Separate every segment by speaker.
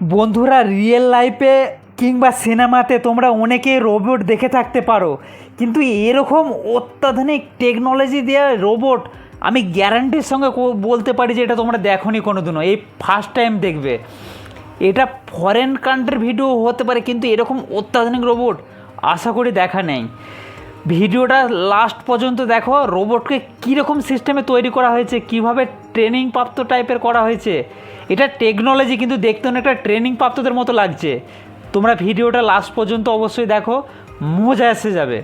Speaker 1: বন্ধুরা রিয়েল লাইফে কিংবা সিনেমাতে তোমরা অনেকেই রোবট দেখে থাকতে পারো। কিন্তু এরকম অত্যাধুনিক টেকনোলজি দেওয়া রোবট আমি গ্যারান্টির সঙ্গে বলতে পারি যে এটা তোমরা দেখোনি কোনো দিনও এই ফার্স্ট টাইম দেখবে। এটা ফরেন কান্ট্রির ভিডিও হতে পারে, কিন্তু এরকম অত্যাধুনিক রোবট আশা করি দেখা নেই। ভিডিওটা লাস্ট পর্যন্ত দেখো রোবটকে কীরকম সিস্টেমে তৈরি করা হয়েছে, কীভাবে ট্রেনিং প্রাপ্ত টাইপের করা হয়েছে। এটা টেকনোলজি কিন্তু দেখতে অনেকটা ট্রেনিং প্রাপ্তদের মতো লাগছে। তোমরা ভিডিওটা লাস্ট পর্যন্ত অবশ্যই দেখো, মজা এসে যাবে।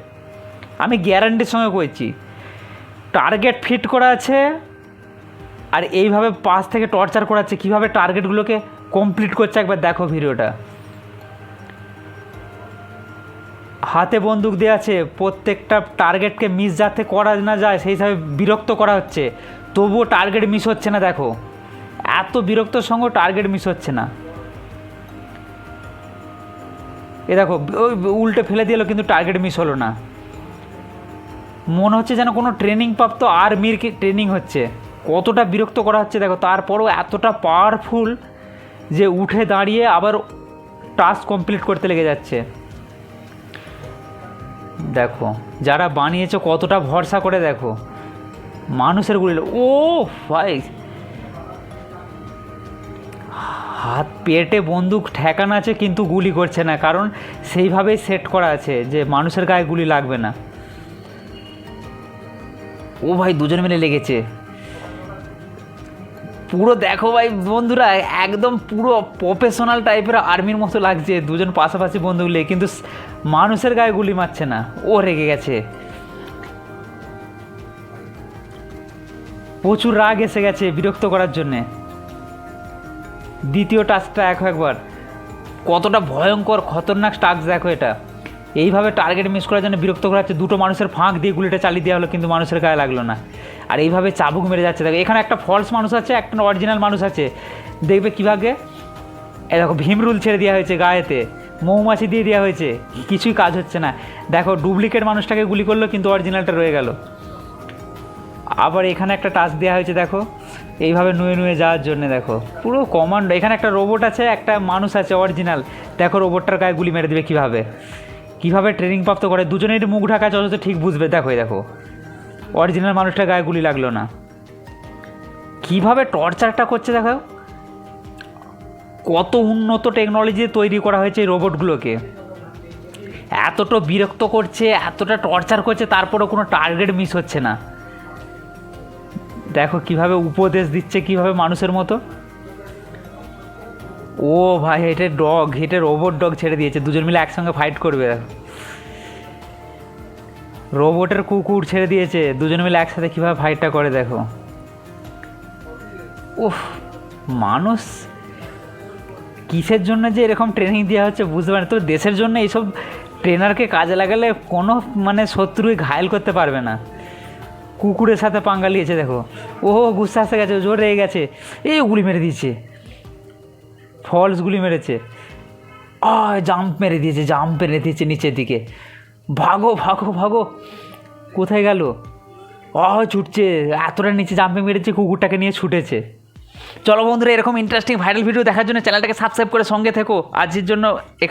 Speaker 1: আমি গ্যারান্টির সঙ্গে কইছি টার্গেট ফিট করা আছে, আর এইভাবে পাশ থেকে টর্চার করাচ্ছে কীভাবে টার্গেটগুলোকে কমপ্লিট করছে একবার দেখো ভিডিওটা। হাতে বন্দুক দেওয়া আছে, প্রত্যেকটা টার্গেটকে মিস যাতে করা না যায়, সেই হিসাবে বিরক্ত করা হচ্ছে। তবুও টার্গেট মিস হচ্ছে না, দেখো। এত বিরক্তর সঙ্গে টার্গেট মিস হচ্ছে না। এ দেখো, ওই উল্টে ফেলে দিল কিন্তু টার্গেট মিস হলো না। মনে হচ্ছে যেন কোনো ট্রেনিং প্রাপ্ত আর্মির ট্রেনিং হচ্ছে। কতটা বিরক্ত করা হচ্ছে, দেখো, তারপরও এতটা পাওয়ারফুল যে উঠে দাঁড়িয়ে আবার টাস্ক কমপ্লিট করতে লেগে যাচ্ছে। দেখো, যারা বানিয়েছে কতটা ভরসা করে, দেখো। মানুষের গুলি ও, ভাই। হাত, পেটে বন্দুক ঠেকানো আছে, কিন্তু গুলি করছে না। কারণ সেইভাবেই সেট করা আছে যে মানুষের গায়ে গুলি লাগবে না। ও, ভাই, দুজন মিলে লেগেছে। পুরো দেখো, ভাই, বন্ধুরা, একদম পুরো প্রফেশনাল টাইপের আর্মির মতো লাগছে। দুজন পাশাপাশি লেগে কিন্তু মানুষের গায়ে গুলি মারছে না। ও রেগে গেছে। প্রচুর রাগ এসে গেছে বিরক্ত করার জন্যে। দ্বিতীয় টাস্কটা এক একবার। কতটা ভয়ঙ্কর, খতরনাক টাস্ক দেখো এটা। এইভাবে টার্গেট মিস করার জন্য বিরক্ত করা হচ্ছে, দুটো মানুষের ফাঁক দিয়ে গুলিটা চালিয়ে দেওয়া হলো, কিন্তু মানুষের গায়ে লাগল না। আর এইভাবে চাবুক মেরে যাচ্ছে। দেখো, এখানে একটা ফলস মানুষ আছে, একটা অরিজিনাল মানুষ আছে। দেখবে কীভাবে? এ দেখো ভীমরুল ছেড়ে দেওয়া হয়েছে গায়েতে। মৌমাছি দিয়ে দেওয়া হয়েছে। কিছুই কাজ হচ্ছে না। দেখো ডুপ্লিকেট মানুষটাকে গুলি করল, কিন্তু অরিজিনালটা রয়ে গেল। আবার এখানে একটা টাচ দেওয়া হয়েছে, দেখো। এইভাবে নুয়ে নুয়ে যাওয়ার জন্য, দেখো। পুরো কমান্ড এখানে একটা রোবট আছে, একটা মানুষ আছে অরিজিনাল দেখো রোবটটার গায়ে গুলি মেরে দেবে কীভাবে। কীভাবে ট্রেনিং প্রাপ্ত করে, দুজনেরই মুখ ঢাকা চলছে ঠিক বুঝবে। দেখো দেখো। অরিজিনাল মানুষটার গায়ে গুলি লাগল না। কীভাবে টর্চারটা করছে, দেখো। কত উন্নত টেকনোলজি তৈরি করা হয়েছে এই রোবটগুলোকে এতটা বিরক্ত করছে, এতটা টর্চার করছে, তারপরেও কোনো টার্গেট মিস হচ্ছে না। দেখো কীভাবে উপদেশ দিচ্ছে, কীভাবে মানুষের মতো। ও ভাই, এটা ডগ, এটা রোবট ডগ ছেড়ে দিয়েছে, দুজন মিলে একসঙ্গে ফাইট করবে। দেখো রোবটের কুকুর ছেড়ে দিয়েছে, দুজন মিলে একসাথে কীভাবে ফাইটটা করে দেখো। উফ, মানুষ, কিসের জন্য যে এরকম ট্রেনিং দেওয়া হচ্ছে বুঝতে পারি। তো দেশের জন্য এইসব ট্রেনারকে কাজে লাগালে কোনো মানে শত্রুই ঘায়ল করতে পারবে না। কুকুরের সাথে পাঙ্গা লিয়েছে দেখো। ও গুসা আসতে গেছে, জোর রেগে গেছে। এই গুলি মেরে দিয়েছে। ফলস গুলি মেরেছে। আ জাম্প মেরে দিয়েছে জাম্প মেরে দিয়েছে নিচের দিকে। ভাগো ভাগো ভাগো। কোথায় গেল? আ ছুটছে। এতটা নিচে জাম্পে মেরেছে, কুকুরটাকে নিয়ে ছুটেছে। চলো বন্ধুরা, এরকম ইন্টারেস্টিং ভাইরাল ভিডিও দেখার জন্য চ্যানেলটাকে সাবস্ক্রাইব করে সঙ্গে থেকো। আজকের জন্য এখানে